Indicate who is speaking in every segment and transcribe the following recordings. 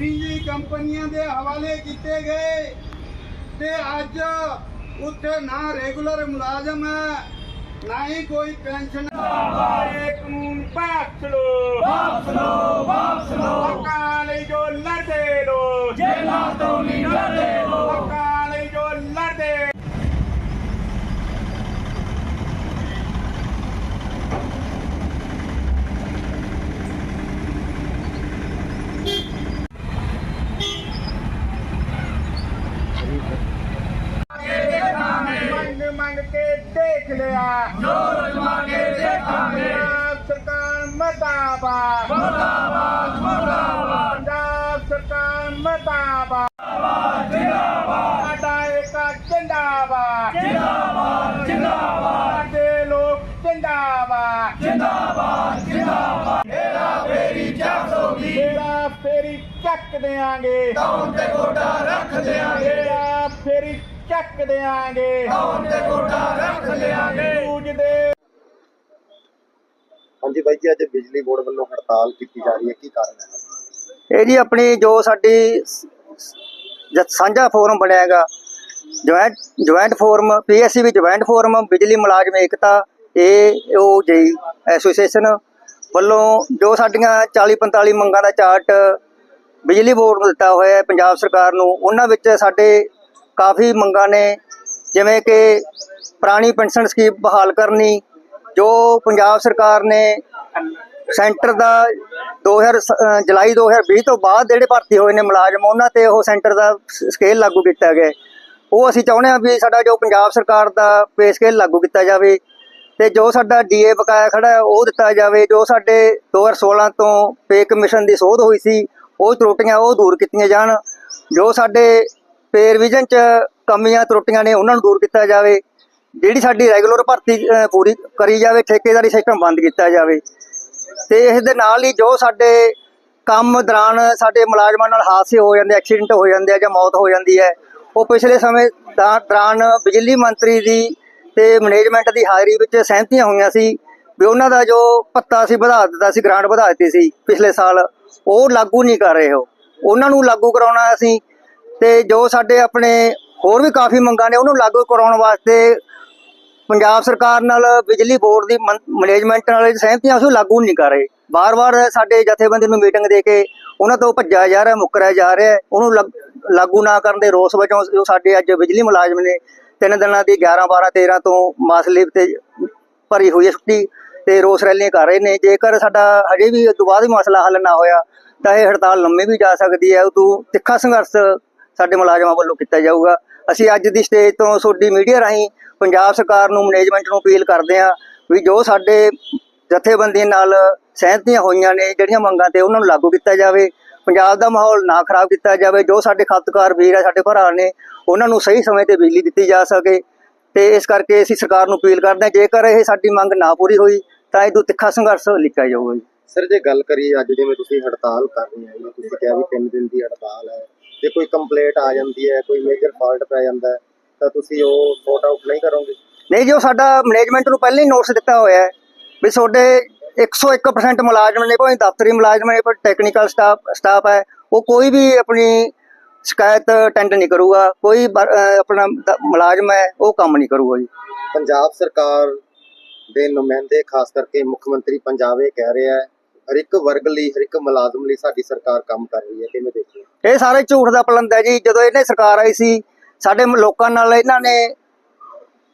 Speaker 1: ਨਿੱਜੀ ਕੰਪਨੀਆਂ ਦੇ ਹਵਾਲੇ ਕੀਤੇ ਗਏ ਤੇ ਅੱਜ ਉੱਥੇ ਨਾ ਰੈਗੂਲਰ ਮੁਲਾਜ਼ਮ ਹੈ ਨਾ ਹੀ ਕੋਈ ਪੈਨਸ਼ਨ ਇਹ ਕਾਨੂੰਨ ਪਾਸ ਲੋ ਵਾਪਸ ਲੋ ਵਾਪਸ ਲੋ ਹੱਕਾਂ ਲਈ ਜੋ ਲੜਦੇ ਲੋ ਜੇਲਾਂ ਤੋਂ ਨਹੀਂ ਲੜਦੇ ਲੋ ਹੱਕਾਂ ਲਈ ਜੋ ਲੜਦੇ ਮੰਗ ਮੰਗ ਕੇ ਦੇਖ ਲਿਆ ਜੋ ਰਜਮਾ ਕੇ ਦੇਖਾਂਗੇ ਸਰਕਾਰ ਮਰਦਾਬਾਦ ਮਰਦਾਬਾਦ ਮਰਦਾਬਾਦ ਪੰਜਾਬ ਸਰਕਾਰ ਮਰਦਾਬਾਦ ਜਿੰਦਾਬਾਦ ਸਾਡਾ ਇੱਕ ਜਿੰਦਾਬਾਦ ਜਿੰਦਾਬਾਦ ਜਿੰਦਾਬਾਦ ਸਾਡੇ ਲੋਕ ਜਿੰਦਾਬਾਦ ਜਿੰਦਾਬਾਦ ਜਿੰਦਾਬਾਦ ਮੇਰਾ ਫੇਰੀ ਚੱਕ ਹੋਗੀ ਮੇਰਾ ਫੇਰੀ ਚੱਕ ਦੇਾਂਗੇ ਕੌਣ ਤੇ ਗੋਡਾ ਰੱਖ ਦੇਾਂਗੇ ਮੇਰਾ ਫੇਰੀ ਚੱਕ ਦੇਾਂਗੇ ਕੌਣ ਤੇ ਗੋਡਾ ਰੱਖ ਦੇਾਂਗੇ ਪੂਜਦੇ
Speaker 2: ਹਾਂਜੀ ਬਾਈ ਜੀ ਅੱਜ ਬਿਜਲੀ ਬੋਰਡ ਵੱਲੋਂ ਹੜਤਾਲ ਕੀਤੀ ਜਾ ਰਹੀ ਹੈ। ਕੀ ਕਾਰਨ ਹੈ?
Speaker 3: ਇਹ ਜੀ ਆਪਣੀ ਜੋ ਸਾਡੀ ਸਾਂਝਾ ਫੋਰਮ ਬਣਿਆ ਹੈਗਾ ਜੁਆਇੰਟ ਜੁਆਇੰਟ ਫੋਰਮ ਪੀਐਸਸੀ ਵੀ ਜੁਆਇੰਟ ਫੋਰਮ ਬਿਜਲੀ ਮੁਲਾਜ਼ਮ ਏਕਤਾ ਇਹ ਉਹ ਜੀ ਐਸੋਸੀਏਸ਼ਨ ਵੱਲੋਂ ਜੋ ਸਾਡੀਆਂ 40 45 ਮੰਗਾਂ ਦਾ ਚਾਰਟ ਬਿਜਲੀ ਬੋਰਡ ਨੂੰ ਦਿੱਤਾ ਹੋਇਆ ਹੈ ਪੰਜਾਬ ਸਰਕਾਰ ਨੂੰ ਉਹਨਾਂ ਵਿੱਚ ਸਾਡੇ ਕਾਫੀ ਮੰਗਾਂ ਨੇ, ਜਿਵੇਂ ਕਿ ਪੁਰਾਣੀ ਪੈਨਸ਼ਨ ਸਕੀਮ ਬਹਾਲ ਕਰਨੀ, ਜੋ ਪੰਜਾਬ ਸਰਕਾਰ ਨੇ ਸੈਂਟਰ ਦਾ 2000 ਸ- ਅਹ ਜੁਲਾਈ 2020 ਤੋਂ ਬਾਅਦ ਜਿਹੜੇ ਭਰਤੀ ਹੋਏ ਨੇ ਮੁਲਾਜ਼ਮ, ਉਹਨਾਂ ਤੇ ਉਹ ਸੈਂਟਰ ਦਾ ਸਕੇਲ ਲਾਗੂ ਕੀਤਾ ਗਿਆ ਉਹ ਅਸੀਂ ਚਾਹੁੰਦੇ ਹਾਂ ਵੀ ਸਾਡਾ ਜੋ ਪੰਜਾਬ ਸਰਕਾਰ ਦਾ ਪੇ ਸਕੇਲ ਲਾਗੂ ਕੀਤਾ ਜਾਵੇ ਤੇ ਜੋ ਸਾਡਾ ਡੀਏ ਬਕਾਇਆ ਖੜਾ ਉਹ ਦਿੱਤਾ ਜਾਵੇ। ਜੋ ਸਾਡੇ 2016 ਤੋਂ ਪੇ ਕਮਿਸ਼ਨ ਦੀ ਸੋਧ ਹੋਈ ਸੀ, ਉਹ ਤਰੁੱਟੀਆਂ ਉਹ ਦੂਰ ਕੀਤੀਆਂ ਜਾਣ। ਜੋ ਸਾਡੇ ਪੇ ਰਿਵੀਜ਼ਨ ਚ ਕਮੀਆਂ ਤਰੁੱਟੀਆਂ ਨੇ ਉਹਨਾਂ ਨੂੰ ਦੂਰ ਕੀਤਾ ਜਾਵੇ, ਜਿਹੜੀ ਸਾਡੀ ਰੈਗੂਲਰ ਭਰਤੀ ਪੂਰੀ ਕਰੀ ਜਾਵੇ, ਠੇਕੇਦਾਰੀ ਸਿਸਟਮ ਬੰਦ ਕੀਤਾ ਜਾਵੇ। ਤੇ ਇਸ ਦੇ ਨਾਲ ਹੀ ਜੋ ਸਾਡੇ ਕੰਮ ਦੌਰਾਨ ਸਾਡੇ ਮੁਲਾਜ਼ਮਾਂ ਨਾਲ ਹਾਦਸੇ ਹੋ ਜਾਂਦੇ ਐਕਸੀਡੈਂਟ ਹੋ ਜਾਂਦੇ ਆ ਜਾਂ ਮੌਤ ਹੋ ਜਾਂਦੀ ਹੈ, ਉਹ ਪਿਛਲੇ ਸਮੇਂ ਦਾ- ਦੌਰਾਨ ਬਿਜਲੀ ਮੰਤਰੀ ਦੀ ਤੇ ਮੈਨੇਜਮੈਂਟ ਦੀ ਹਾਜ਼ਰੀ ਵਿੱਚ ਸਹਿਮਤੀਆਂ ਹੋਈਆਂ ਸੀ ਵੀ ਉਹਨਾਂ ਦਾ ਜੋ ਪੱਤਾ ਸੀ, ਵਧਾ ਦਿੱਤਾ ਸੀ ਗ੍ਰਾਂਟ ਵਧਾ ਦਿੱਤੀ ਸੀ ਪਿਛਲੇ ਸਾਲ, ਉਹ ਲਾਗੂ ਨਹੀਂ ਕਰ ਰਹੇ ਹੋ ਉਹਨਾਂ ਨੂੰ ਲਾਗੂ ਕਰਾਉਣਾ ਅਸੀਂ ਤੇ ਜੋ ਸਾਡੇ ਆਪਣੇ ਹੋਰ ਵੀ ਕਾਫੀ ਮੰਗਾਂ ਨੇ, ਉਹਨੂੰ ਲਾਗੂ ਕਰਾਉਣ ਵਾਸਤੇ ਪੰਜਾਬ ਸਰਕਾਰ ਨਾਲ ਬਿਜਲੀ ਬੋਰਡ ਦੀ ਮੈਨੇਜਮੈਂਟ ਨਾਲ ਸਹਿਮਤੀਆਂ ਉਸ ਲਾਗੂ ਨਹੀਂ ਕਰ ਰਹੇ। ਬਾਰ-ਬਾਰ ਸਾਡੇ ਜਥੇਬੰਦੀ ਨੂੰ ਮੀਟਿੰਗ ਦੇ ਕੇ ਉਹਨਾਂ ਤੋਂ ਭੱਜਿਆ ਜਾ ਰਿਹਾ, ਮੁੱਕਰਿਆ ਜਾ ਰਿਹਾ, ਉਹਨੂੰ ਲੱਗ- ਲਾਗੂ ਨਾ ਕਰਨ ਦੇ ਰੋਸ ਵਜੋਂ ਜੋ ਸਾਡੇ ਅੱਜ ਬਿਜਲੀ ਮੁਲਾਜ਼ਮ ਨੇ, ਤਿੰਨ ਦਿਨਾਂ ਦੀ 11 12 13 ਤੋਂ ਮਾਸਲੇ ਤੇ ਭਰੀ ਹੋਈ ਹੈ ਛੁੱਟੀ ਤੇ ਰੋਸ ਰੈਲੀਆਂ ਕਰ ਰਹੇ ਨੇ। ਜੇਕਰ ਸਾਡਾ ਹਜੇ ਵੀ ਉਸ ਤੋਂ ਬਾਅਦ ਵੀ ਮਸਲਾ ਹੱਲ ਨਾ ਹੋਇਆ, ਤਾਂ ਇਹ ਹੜਤਾਲ ਲੰਮੀ ਵੀ ਜਾ ਸਕਦੀ ਹੈ। ਉਦੋਂ ਤਿੱਖਾ ਸੰਘਰਸ਼ ਸਾਡੇ ਮੁਲਾਜ਼ਮਾਂ ਵੱਲੋਂ ਕੀਤਾ ਜਾਊਗਾ। ਅਸੀਂ ਅੱਜ ਦੀ ਸਟੇਜ ਤੋਂ ਤੁਹਾਡੀ ਮੀਡੀਆ ਰਾਹੀਂ ਪੰਜਾਬ ਸਰਕਾਰ ਨੂੰ ਮੈਨੇਜਮੈਂਟ ਨੂੰ ਅਪੀਲ ਕਰਦੇ ਹਾਂ ਵੀ ਜੋ ਸਾਡੇ ਜਥੇਬੰਦੀ ਨਾਲ ਸਹਿਮਤੀਆਂ ਹੋਈਆਂ ਨੇ, ਜਿਹੜੀਆਂ ਮੰਗਾਂ ਤੇ ਉਹਨਾਂ ਨੂੰ ਲਾਗੂ ਕੀਤਾ ਜਾਵੇ, ਪੰਜਾਬ ਦਾ ਮਾਹੌਲ ਨਾ ਖਰਾਬ ਕੀਤਾ ਜਾਵੇ, ਜੋ ਸਾਡੇ ਖਪਤਕਾਰ ਵੀਰ ਆ, ਸਾਡੇ ਭਰਾ ਨੇ, ਉਹਨਾਂ ਨੂੰ ਸਹੀ ਸਮੇਂ ਤੇ ਬਿਜਲੀ ਦਿੱਤੀ ਜਾ ਸਕੇ। ਤੇ ਇਸ ਕਰਕੇ ਅਸੀਂ ਸਰਕਾਰ ਨੂੰ ਅਪੀਲ ਕਰਦੇ ਹਾਂ, ਜੇਕਰ ਇਹ ਸਾਡੀ ਮੰਗ ਨਾ ਪੂਰੀ ਹੋਈ, ਤਾਂ ਇਹ ਤੋਂ ਤਿੱਖਾ ਸੰਘਰਸ਼ ਲਿਖਿਆ ਜਾਊਗਾ ਜੀ।
Speaker 2: ਸਰ, ਜੇ ਗੱਲ ਕਰੀਏ ਅੱਜ ਜਿਵੇਂ ਤੁਸੀਂ ਹੜਤਾਲ ਕਰ ਰਹੇ ਹੋ, ਤੁਸੀਂ ਕਿਹਾ ਵੀ 3 ਦਿਨ ਦੀ ਹੜਤਾਲ ਹੈ ਜੇ ਕੋਈ ਕੰਪਲੇਂਟ ਆ ਜਾਂਦੀ ਹੈ ਕੋਈ ਮੇਜਰ ਫਾਲਟ ਪੈ ਜਾਂਦਾ ਤਾਂ ਤੁਸੀਂ ਉਹ ਸੌਟ ਆਊਟ ਨਹੀਂ ਕਰੋਗੇ?
Speaker 3: ਨਹੀਂ ਜੋ ਸਾਡਾ ਮੈਨੇਜਮੈਂਟ ਨੂੰ ਪਹਿਲਾਂ ਹੀ ਨੋਟਿਸ ਦਿੱਤਾ ਹੋਇਆ ਹੈ ਵੀ ਤੁਹਾਡੇ 101% ਮੁਲਾਜ਼ਮ ਨੇ ਭਾਵੇਂ ਦਫ਼ਤਰੀ ਮੁਲਾਜ਼ਮ ਨੇ ਪਰ ਟੈਕਨੀਕਲ ਸਟਾਫ ਸਟਾਫ ਹੈ ਉਹ ਕੋਈ ਵੀ ਆਪਣੀ ਸ਼ਿਕਾਇਤ ਅਟੈਂਡ ਨਹੀਂ ਕਰੂਗਾ ਕੋਈ ਆਪਣਾ ਮੁਲਾਜ਼ਮ ਹੈ ਉਹ ਕੰਮ ਨਹੀਂ ਕਰੂਗਾ ਜੀ।
Speaker 2: ਪੰਜਾਬ ਸਰਕਾਰ ਦੇ ਨੁਮਾਇੰਦੇ ਖਾਸ ਕਰਕੇ ਮੁੱਖ ਮੰਤਰੀ ਪੰਜਾਬ ਇਹ ਕਹਿ ਰਿਹਾ ਹੈ ਹਰ ਇੱਕ ਵਰਗ ਲਈ, ਹਰ ਇੱਕ ਮੁਲਾਜ਼ਮ ਲਈ ਸਾਡੀ ਸਰਕਾਰ ਕੰਮ ਕਰ ਰਹੀ ਹੈ, ਕਿਵੇਂ ਦੇਖਦੇ ਹੋ?
Speaker 3: ਇਹ ਸਾਰੇ ਝੂਠ ਦਾ ਪਲੰਦ ਹੈ ਜੀ। ਜਦੋਂ ਇਹਨੇ ਸਰਕਾਰ ਆਈ ਸੀ, ਸਾਡੇ ਲੋਕਾਂ ਨਾਲ ਇਹਨਾਂ ਨੇ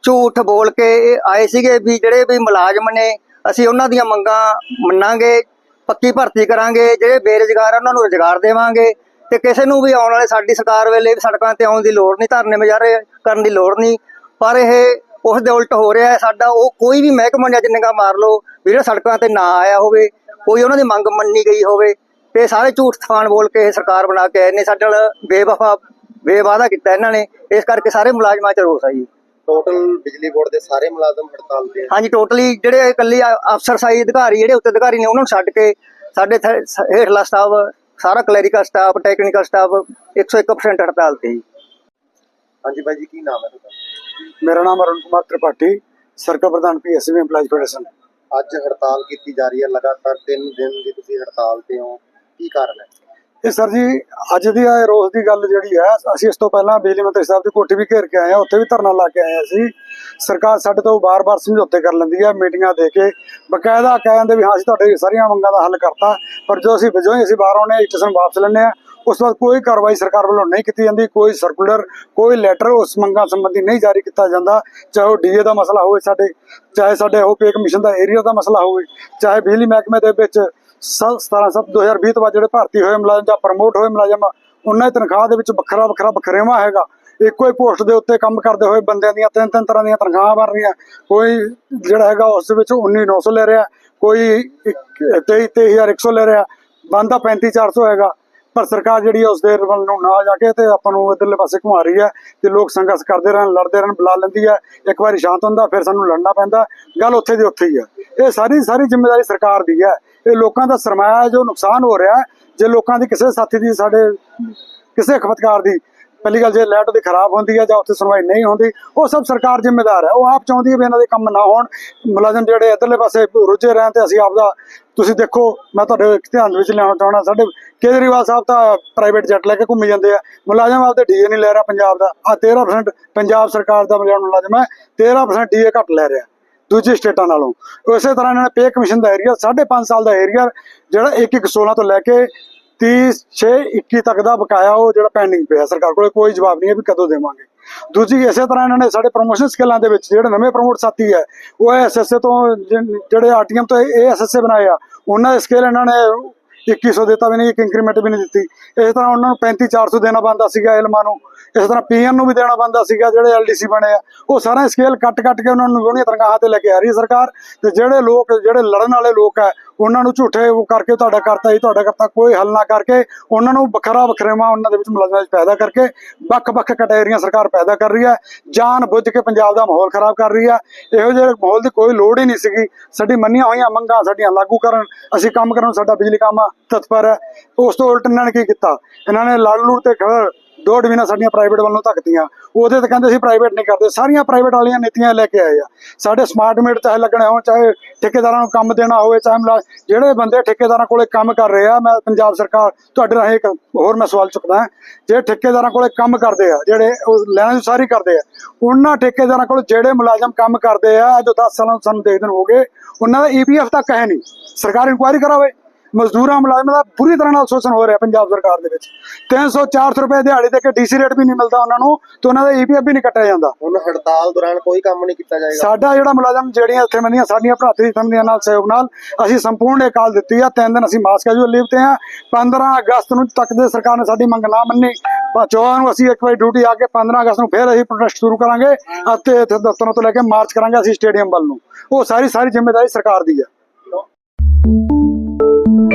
Speaker 3: ਝੂਠ ਬੋਲ ਕੇ ਆਏ ਸੀਗੇ ਵੀ ਜਿਹੜੇ ਵੀ ਮੁਲਾਜ਼ਮ ਨੇ, ਅਸੀਂ ਉਹਨਾਂ ਦੀਆਂ ਮੰਗਾਂ ਮੰਨਾਂਗੇ, ਪੱਕੀ ਭਰਤੀ ਕਰਾਂਗੇ, ਜਿਹੜੇ ਬੇਰੁਜ਼ਗਾਰ ਆ, ਉਹਨਾਂ ਨੂੰ ਰੁਜ਼ਗਾਰ ਦੇਵਾਂਗੇ। ਤੇ ਕਿਸੇ ਨੂੰ ਵੀ ਆਉਣ ਵਾਲੇ ਸਾਡੀ ਸਰਕਾਰ ਵੇਲੇ ਵੀ ਸੜਕਾਂ ਤੇ ਆਉਣ ਦੀ ਲੋੜ ਨਹੀਂ, ਧਰਨੇ ਮੁਜ਼ਾਹਰੇ ਕਰਨ ਦੀ ਲੋੜ ਨਹੀਂ। ਪਰ ਇਹ ਉਸ ਦੇ ਉਲਟ ਹੋ ਰਿਹਾ ਹੈ। ਸਾਡਾ ਉਹ ਕੋਈ ਵੀ ਮਹਿਕਮਾ ਜਾਂ ਜਿੰਨਗਾ ਮਾਰ ਲਓ ਵੀ ਜਿਹੜਾ ਸੜਕਾਂ ਤੇ ਨਾ ਆਇਆ ਹੋਵੇ। ਕੋਈ ਉਹਨਾਂ ਦੀ ਮੰਗ ਮੰਨੀ ਗਈ ਹੋਵੇ ਤੇ ਸਾਰੇ ਝੂਠ ਥਾਣ ਬੋਲ ਕੇ ਇਹ ਸਰਕਾਰ ਬਣਾ ਕੇ ਆਏ ਨੇ ਸਾਡੇ ਨਾਲ ਬੇਵਫਾ ਬੇਵਾਦਾ ਕੀਤਾ ਇਹਨਾਂ ਨੇ ਇਸ ਕਰਕੇ ਸਾਰੇ ਮੁਲਾਜ਼ਮਾਂ 'ਚ ਰੋਸ ਆ ਜੀ।
Speaker 2: ਟੋਟਲ ਬਿਜਲੀ ਬੋਰਡ ਦੇ ਸਾਰੇ ਮੁਲਾਜ਼ਮ ਹੜਤਾਲ ਤੇ ਹੈ
Speaker 3: ਹਾਂਜੀ ਟੋਟਲੀ ਜਿਹੜੇ ਇਕੱਲੀ ਅਫਸਰਸ਼ਾਹੀ ਅਧਿਕਾਰੀ ਜਿਹੜੇ ਉੱਤੇ ਅਧਿਕਾਰੀ ਨੇ ਉਹਨਾਂ ਨੂੰ ਛੱਡ ਕੇ ਸਾਡੇ ਹੇਠਲਾ ਸਟਾਫ ਸਾਰਾ ਕਲੈਰੀਕਲ ਸਟਾਫ ਟੈਕਨੀਕਲ ਸਟਾਫ 101% ਹੜਤਾਲ ਤੇ ਜੀ।
Speaker 2: ਹਾਂਜੀ ਬਾਈ ਜੀ ਕੀ ਨਾਮ ਹੈ ਤੁਹਾਡਾ?
Speaker 4: ਮੇਰਾ ਨਾਮ ਅਰੁਣ ਕੁਮਾਰ ਤ੍ਰਿਪਾਠੀ ਸਰਕਲ ਪ੍ਰਧਾਨ ਪੀਐਸਸੀ ਐਮਪਲਾਈਜ਼ ਫੈਡਰੇਸ਼ਨ
Speaker 2: ਅੱਜ ਹੜਤਾਲ ਕੀਤੀ ਜਾ ਰਹੀ ਹੈ, ਲਗਾਤਾਰ 3 ਦਿਨ ਦੀ ਤੁਸੀਂ ਹੜਤਾਲ ਤੇ ਹੋ, ਕੀ ਕਾਰਨ ਹੈ?
Speaker 4: ਇਹ ਸਰ ਜੀ, ਅੱਜ ਦੀ ਇਹ ਰੋਸ ਦੀ ਗੱਲ ਜਿਹੜੀ ਹੈ, ਅਸੀਂ ਇਸ ਤੋਂ ਪਹਿਲਾਂ ਬਿਜਲੀ ਮੰਤਰੀ ਸਾਹਿਬ ਦੀ ਕੋਠੀ ਵੀ ਘੇਰ ਕੇ ਆਏ ਆ ਉੱਥੇ ਵੀ ਧਰਨਾ ਲਾ ਕੇ ਆਏ ਹਾਂ ਅਸੀਂ ਸਰਕਾਰ ਸਾਡੇ ਤੋਂ ਬਾਰ-ਬਾਰ ਸਮਝੌਤੇ ਕਰ ਲੈਂਦੀ ਹੈ, ਮੀਟਿੰਗਾਂ ਦੇ ਕੇ। ਬਕਾਇਦਾ ਕਹਿ ਜਾਂਦੇ ਵੀ ਹਾਂ, ਅਸੀਂ ਤੁਹਾਡੇ ਸਾਰੀਆਂ ਮੰਗਾਂ ਦਾ ਹੱਲ ਕਰਤਾ, ਪਰ ਜੋ ਅਸੀਂ ਵਜੋਂ ਹੀ ਅਸੀਂ ਬਾਹਰ ਆਉਣੇ ਇਟੀਸਨ ਵਾਪਸ ਲੈਣੇ ਆ ਉਸ ਤੋਂ ਬਾਅਦ ਕੋਈ ਕਾਰਵਾਈ ਸਰਕਾਰ ਵੱਲੋਂ ਨਹੀਂ ਕੀਤੀ ਜਾਂਦੀ, ਕੋਈ ਸਰਕੂਲਰ ਕੋਈ ਲੈਟਰ ਉਸ ਮੰਗਾਂ ਸੰਬੰਧੀ ਨਹੀਂ ਜਾਰੀ ਕੀਤਾ ਜਾਂਦਾ। ਚਾਹੇ ਉਹ ਡੀਏ ਦਾ ਮਸਲਾ ਹੋਵੇ, ਸਾਡੇ, ਚਾਹੇ ਸਾਡੇ ਉਹ ਪੇ ਕਮਿਸ਼ਨ ਦਾ ਏਰੀਆ ਦਾ ਮਸਲਾ ਹੋਵੇ, ਚਾਹੇ ਬਿਜਲੀ ਮਹਿਕਮੇ ਦੇ ਵਿੱਚ 17 ਸੱਤ 2020 ਤੋਂ ਬਾਅਦ ਜਿਹੜੇ ਭਰਤੀ ਹੋਏ ਮੁਲਾਜ਼ਮ ਜਾਂ ਪ੍ਰਮੋਟ ਹੋਏ ਮੁਲਾਜ਼ਮ, ਉਹਨਾਂ ਦੀ ਤਨਖਾਹ ਦੇ ਵਿੱਚ ਵੱਖਰਾ ਵੱਖਰਾ ਬਖਰੇਵਾ ਹੈਗਾ। ਇੱਕੋ ਹੀ ਪੋਸਟ ਦੇ ਉੱਤੇ ਕੰਮ ਕਰਦੇ ਹੋਏ ਬੰਦਿਆਂ ਦੀਆਂ ਤਿੰਨ ਤਿੰਨ ਤਰ੍ਹਾਂ ਦੀਆਂ ਤਨਖਾਹਾਂ ਬਣ ਰਹੀਆਂ। ਕੋਈ ਜਿਹੜਾ ਹੈਗਾ ਉਸ ਵਿੱਚ 19900 ਲੈ ਰਿਹਾ, ਕੋਈ 23100 ਲੈ ਰਿਹਾ, ਬੰਦਾ 35400 ਹੈਗਾ। ਪਰ ਸਰਕਾਰ ਜਿਹੜੀ ਹੈ ਉਸ ਦੇ ਵੱਲ ਨੂੰ ਨਾ ਜਾ ਕੇ ਤੇ ਆਪਾਂ ਨੂੰ ਇਧਰਲੇ ਪਾਸੇ ਘੁਮਾ ਰਹੀ ਹੈ ਤੇ ਲੋਕ ਸੰਘਰਸ਼ ਕਰਦੇ ਰਹਿਣ, ਲੜਦੇ ਰਹਿਣ, ਬੁਲਾ ਲੈਂਦੀ ਹੈ। ਇੱਕ ਵਾਰੀ ਸ਼ਾਂਤ ਹੁੰਦਾ, ਫਿਰ ਸਾਨੂੰ ਲੜਨਾ ਪੈਂਦਾ। ਗੱਲ ਉੱਥੇ ਦੀ ਉੱਥੇ ਹੀ ਹੈ ਇਹ ਸਾਰੀ ਸਾਰੀ ਜ਼ਿੰਮੇਵਾਰੀ ਸਰਕਾਰ ਦੀ ਹੈ। ਇਹ ਲੋਕਾਂ ਦਾ ਸਰਮਾਇਆ ਜੋ ਨੁਕਸਾਨ ਹੋ ਰਿਹਾ ਜੇ ਲੋਕਾਂ ਦੀ ਕਿਸੇ ਸਾਥੀ ਦੀ, ਸਾਡੇ ਕਿਸੇ ਖਪਤਕਾਰ ਦੀ ਪਹਿਲੀ ਗੱਲ ਜੇ ਲਾਈਟ ਦੀ ਖਰਾਬ ਹੁੰਦੀ ਹੈ ਜਾਂ ਉੱਥੇ ਸੁਣਵਾਈ ਨਹੀਂ ਹੁੰਦੀ, ਉਹ ਸਭ ਸਰਕਾਰ ਜ਼ਿੰਮੇਦਾਰ ਹੈ। ਉਹ ਆਪ ਚਾਹੁੰਦੀ ਹੈ ਵੀ ਇਹਨਾਂ ਦੇ ਕੰਮ ਨਾ ਹੋਣ। ਮੁਲਾਜ਼ਮ ਜਿਹੜੇ ਇਧਰਲੇ ਪਾਸੇ ਰੁੱਝੇ ਰਹਿਣ ਤੇ ਅਸੀਂ ਆਪਦਾ, ਤੁਸੀਂ ਦੇਖੋ, ਮੈਂ ਤੁਹਾਡੇ ਧਿਆਨ ਵਿੱਚ ਲਿਆਉਣਾ ਚਾਹਣਾ ਸਾਡੇ ਕੇਜਰੀਵਾਲ ਸਾਹਿਬ ਤਾਂ ਪ੍ਰਾਈਵੇਟ ਜੈਟ ਲੈ ਕੇ ਘੁੰਮੀ ਜਾਂਦੇ ਆ। ਮੁਲਾਜ਼ਮ ਆਪਦੇ ਡੀਏ ਨਹੀਂ ਲੈ ਰਿਹਾ ਪੰਜਾਬ ਦਾ। ਆ 13% ਪੰਜਾਬ ਸਰਕਾਰ ਦਾ ਮੁਲਾਜ਼ਮ ਹੈ 13% ਡੀਏ ਘੱਟ ਲੈ ਰਿਹਾ ਦੂਜੇ ਸਟੇਟਾਂ ਨਾਲੋਂ। ਉਸੇ ਤਰ੍ਹਾਂ ਇਹਨਾਂ ਨੇ ਪੇ ਕਮਿਸ਼ਨ ਦਾ ਏਰੀਆ 5.5 ਸਾਲ ਦਾ ਏਰੀਆ ਜਿਹੜਾ 1 1 16 ਤੋਂ ਲੈ ਕੇ 30 6 21 ਤੱਕ ਦਾ ਬਕਾਇਆ ਉਹ ਜਿਹੜਾ ਪੈਂਡਿੰਗ ਪਿਆ ਸਰਕਾਰ ਕੋਲੇ ਕੋਈ ਜਵਾਬ ਨਹੀਂ ਹੈ ਵੀ ਕਦੋਂ ਦੇਵਾਂਗੇ। ਦੂਜੀ ਇਸੇ ਤਰ੍ਹਾਂ ਇਹਨਾਂ ਨੇ ਸਾਡੇ ਪ੍ਰੋਮੋਸ਼ਨ ਸਕੇਲਾਂ ਦੇ ਵਿੱਚ ਜਿਹੜੇ ਨਵੇਂ ਪ੍ਰਮੋਟ ਸਾਥੀ ਹੈ, ਉਹ ਐਸਐਸਏ ਤੋਂ ਜਿਨ- ਜਿਹੜੇ ਆਰਟੀਐਮ ਤੋਂ ਇਹ ਐਸਐਸਏ ਬਣਾਏ ਆ, ਉਹਨਾਂ ਦੇ ਸਕੇਲ ਇਹਨਾਂ ਨੇ 2100 ਦਿੱਤਾ ਵੀ ਨਹੀਂ, ਇੱਕ ਇੰਕਰੀਮੈਂਟ ਵੀ ਨਹੀਂ ਦਿੱਤੀ। ਇਸ ਤਰ੍ਹਾਂ ਉਹਨਾਂ ਨੂੰ 35400 ਦੇਣਾ ਬੰਦਾ ਸੀਗਾ ਇਲਮਾਂ ਨੂੰ। ਇਸ ਤਰ੍ਹਾਂ ਪੀਐਨ ਨੂੰ ਵੀ ਦੇਣਾ ਬੰਦਾ ਸੀਗਾ, ਜਿਹੜੇ ਐਲਡੀਸੀ ਬਣੇ ਆ। ਉਹ ਸਾਰਾ ਸਕੇਲ ਕੱਟ ਕੱਟ ਕੇ ਉਹਨਾਂ ਨੂੰ ਉਹਨੀਆਂ ਤਨਖਾਹਾਂ ਤੇ ਲੈ ਕੇ ਆ ਰਹੀ ਹੈ ਸਰਕਾਰ। ਤੇ ਜਿਹੜੇ ਲੋਕ, ਜਿਹੜੇ ਲੜਨ ਵਾਲੇ ਲੋਕ ਹੈ ਉਹਨਾਂ ਨੂੰ ਝੂਠੇ ਉਹ ਕਰਕੇ ਤੁਹਾਡਾ ਕਰਤਾ ਜੀ, ਤੁਹਾਡਾ ਕਰਤਾ, ਕੋਈ ਹੱਲ ਨਾ ਕਰਕੇ ਉਹਨਾਂ ਨੂੰ ਵੱਖਰਾ ਵੱਖਰੇਵਾ ਉਹਨਾਂ ਦੇ ਵਿੱਚ ਮੁਲਾਜ਼ਮਾਂ ਵਿੱਚ ਪੈਦਾ ਕਰਕੇ ਵੱਖ-ਵੱਖ ਕਟੇਰੀਆਂ ਸਰਕਾਰ ਪੈਦਾ ਕਰ ਰਹੀ ਹੈ, ਜਾਣ ਬੁੱਝ ਕੇ ਪੰਜਾਬ ਦਾ ਮਾਹੌਲ ਖਰਾਬ ਕਰ ਰਹੀ ਹੈ। ਇਹੋ ਜਿਹੇ ਮਾਹੌਲ ਦੀ ਕੋਈ ਲੋੜ ਹੀ ਨਹੀਂ ਸੀਗੀ। ਸਾਡੀ ਮੰਨੀਆਂ ਹੋਈਆਂ ਮੰਗਾਂ ਸਾਡੀਆਂ ਲਾਗੂ ਕਰਨ, ਅਸੀਂ ਕੰਮ ਕਰਨ, ਸਾਡਾ ਬਿਜਲੀ ਕੰਮ ਤਤਪਰ ਹੈ। ਉਸ ਤੋਂ ਉਲਟ ਇਹਨਾਂ ਨੇ ਕੀ ਕੀਤਾ? ਇਹਨਾਂ ਨੇ ਲੜ ਲੂੜ ਤੇ ਖੜ ਦੋ ਡਿਵੀਜ਼ਨਾਂ ਸਾਡੀਆਂ ਪ੍ਰਾਈਵੇਟ ਵੱਲੋਂ ਧੱਕਤੀਆਂ। ਉਹਦੇ ਤਾਂ ਕਹਿੰਦੇ ਸੀ ਪ੍ਰਾਈਵੇਟ ਨਹੀਂ ਕਰਦੇ। ਸਾਰੀਆਂ ਪ੍ਰਾਈਵੇਟ ਵਾਲੀਆਂ ਨੀਤੀਆਂ ਲੈ ਕੇ ਆਏ ਆ। ਸਾਡੇ ਸਮਾਰਟ ਮੀਟਰ ਚਾਹੇ ਲੱਗਣੇ ਹੋਣ, ਚਾਹੇ ਠੇਕੇਦਾਰਾਂ ਨੂੰ ਕੰਮ ਦੇਣਾ ਹੋਵੇ, ਚਾਹੇ ਮੁਲਾ- ਜਿਹੜੇ ਬੰਦੇ ਠੇਕੇਦਾਰਾਂ ਕੋਲੇ ਕੰਮ ਕਰ ਰਹੇ ਆ, ਮੈਂ ਪੰਜਾਬ ਸਰਕਾਰ ਤੁਹਾਡੇ ਰਾਹੀਂ ਇੱਕ ਹੋਰ ਮੈਂ ਸਵਾਲ ਚੁੱਕਦਾ ਹਾਂ। ਜਿਹੜੇ ਠੇਕੇਦਾਰਾਂ ਕੋਲੇ ਕੰਮ ਕਰਦੇ ਆ, ਜਿਹੜੇ ਉਹ ਲੈਣਾ ਦੀ ਸਾਰੀ ਕਰਦੇ ਆ, ਉਹਨਾਂ ਠੇਕੇਦਾਰਾਂ ਕੋਲ ਜਿਹੜੇ ਮੁਲਾਜ਼ਮ ਕੰਮ ਕਰਦੇ ਆ ਜੋ 10 ਸਾਲਾਂ ਤੋਂ ਸਾਨੂੰ ਦੇਖਦੇ ਨੂੰ ਹੋ ਗਏ ਉਹਨਾਂ ਦਾ ਈਪੀਐਫ ਤੱਕ ਹੈ ਨਹੀਂ। ਸਰਕਾਰ ਇਨਕੁਆਇਰੀ ਕਰਾਵੇ। ਮਜ਼ਦੂਰਾਂ ਮੁਲਾਜ਼ਮਾਂ ਦਾ ਪੂਰੀ ਤਰ੍ਹਾਂ ਨਾਲ ਸ਼ੋਸ਼ਣ ਹੋ ਰਿਹਾ ਪੰਜਾਬ ਸਰਕਾਰ ਦੇ ਵਿੱਚ। 300 400 ਰੁਪਏ ਦਿਹਾੜੀ ਦੇ ਕੇ ਡੀਸੀ ਰੇਟ ਵੀ ਨਹੀਂ ਮਿਲਦਾ ਉਹਨਾਂ ਨੂੰ ਤੇ ਉਹਨਾਂ ਦਾ ਈਪੀਐਫ ਵੀ ਨਹੀਂ ਕੱਟਿਆ ਜਾਂਦਾ।
Speaker 2: ਹੁਣ ਹੜਤਾਲ ਦੌਰਾਨ ਕੋਈ ਕੰਮ ਨਹੀਂ ਕੀਤਾ ਜਾਏਗਾ।
Speaker 4: ਸਾਡਾ ਜਿਹੜਾ ਮੁਲਾਜ਼ਮ ਜਿਹੜੀਆਂ ਇੱਥੇ ਮੰਦੀਆਂ ਸਾਡੀਆਂ ਭਰਾਤਰੀ ਸੰਧੀਆਂ ਨਾਲ ਸਹਿਯੋਗ ਨਾਲ ਅਸੀਂ ਸੰਪੂਰਨ ਇਹ ਕਾਲ ਦਿੱਤੀ ਆ। ਤਿੰਨ ਦਿਨ ਅਸੀਂ ਮਾਸ ਕੈਜੂਅਲ ਲੀਵ ਤੇ ਆ। 15 ਅਗਸਤ ਨੂੰ ਤੱਕ ਦੇ ਸਰਕਾਰ ਨੇ ਸਾਡੀ ਮੰਗ ਨਾ ਮੰਨੀ। 14 ਨੂੰ ਅਸੀਂ ਇੱਕ ਵਾਰੀ ਡਿਊਟੀ ਆ ਕੇ 15 ਅਗਸਤ ਨੂੰ ਫਿਰ ਅਸੀਂ ਪ੍ਰੋਟੈਸਟ ਸ਼ੁਰੂ ਕਰਾਂਗੇ ਅਤੇ ਇੱਥੇ ਦਫ਼ਤਰਾਂ ਤੋਂ ਲੈ ਕੇ ਮਾਰਚ ਕਰਾਂਗੇ ਅਸੀਂ ਸਟੇਡੀਅਮ ਵੱਲ ਨੂੰ। ਉਹ ਸਾਰੀ ਸਾਰੀ ਜ਼ਿੰਮੇਵਾਰੀ ਸਰਕਾਰ ਦੀ ਹੈ